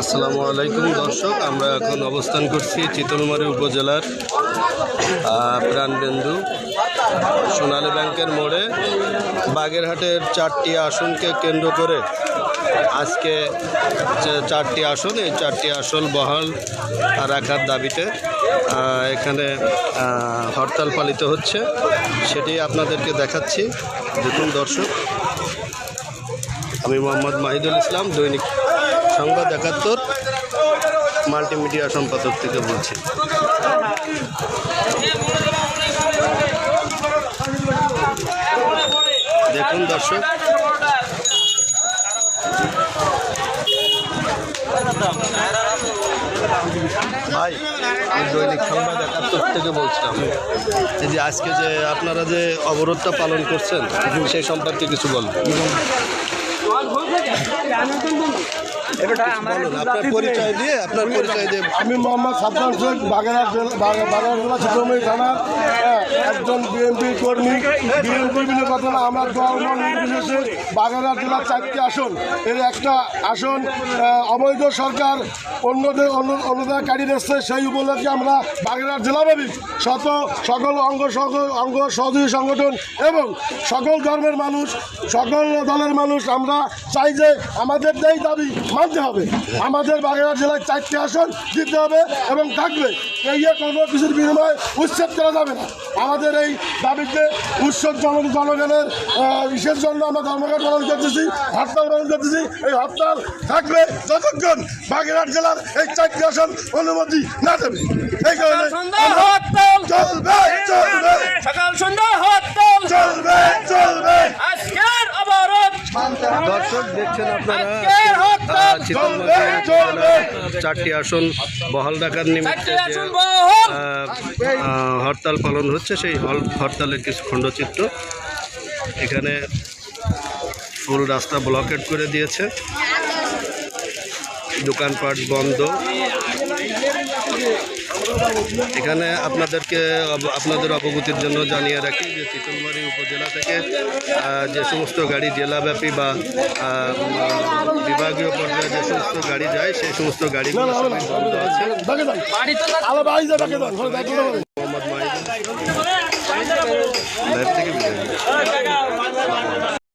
আসসালামু আলাইকুম, দর্শক। আমরা এখন অবস্থান করছি চিতলমারি উপজেলার প্রাণবিন্দু সোনালী ব্যাংকের মোড়ে। বাগেরহাটের চারটি আসনকে কেন্দ্র করে আজকে চারটি আসন, এই চারটি আসন বহাল রাখার দাবিতে এখানে হরতাল পালিত হচ্ছে। সেটি আপনাদেরকে দেখাচ্ছি। দেখুন দর্শক আমি মোহাম্মদ মাহিদুল ইসলাম, দৈনিক সংবাদ একাত্তর, মাল্টিমিডিয়া সম্পাদক থেকে বলছি। দেখুন দর্শক। ভাই, আমি দৈনিক সংবাদ একাত্তর থেকে বলছিলাম। যে আজকে যে আপনারা যে অবরোধটা পালন করছেন, সেই সম্পর্কে কিছু বলবেন। 快喝点喝点还能增重 আপনার পরিচয় দিয়ে আপনার পরিচয় দিয়ে। আমি মোহাম্মদ সাদ্দাম শেখ বাগেরহাট জেলা- বাগ- বাগেরহাট জেলা চিত্রমণি থানার হ্যাঁ, একজন বিএনপি কর্মী। বিএনপি বিভিন্ন ঘটনা আমার ধর্ম নির্বিশেষে বাগেরহাট জেলার চারটি আসন। এর একটা আসন অবৈধ সরকার অন্যদের অন্য- অনুদান কাটিয়ে দিচ্ছে সেই উপলক্ষে আমরা বাগেরহাট জেলাব্যাপী শত সকল অঙ্গ সকল অঙ্গ সহযোগী সংগঠন এবং সকল ধর্মের মানুষ সকল দলের মানুষ আমরা চাই যে আমাদের যেই দাবি মানতে হবে। আমাদের বাগেরহাট জেলায় চারটি আসন দিতে হবে এবং থাকবে। এই যে কোনো কিছুর বিনিময়ে উচ্ছেদ করা যাবে না। আমাদের এই দাবিতে উৎসব জন জনগণের ইসের জন্য আমরা ধর্মঘট পালন করতেছি হরতাল পালন করতেছি। এই হরতাল থাকবে যতক্ষণ বাগেরহাট জেলার এই চারটি আসন অনুমতি না দেবে। এই কারণে চলবে চলবে। সকাল সন্ধ্যা হরতাল। চলবে চলবে। আজকের অবরোধ। দর্শক দেখছেন আপনারা। চারটি আসন বহাল রাখার নিমিত্তে যে হরতাল পালন হচ্ছে সেই হল- হরতালের কিছু খণ্ডচিত্র। এখানে ফুল রাস্তা ব্লকেট করে দিয়েছে। দোকানপাট বন্ধ। এখানে আপনাদেরকে আপনাদের অবগতির জন্য জানিয়ে রাখি যে চিতলমারি উপজেলা থেকে যে সমস্ত গাড়ি জেলাব্যাপী বা বিভাগীয় পর্যায়ে যে সমস্ত গাড়ি যায়, সেই সমস্ত যান মোহাম্মদ লাইভ থেকে।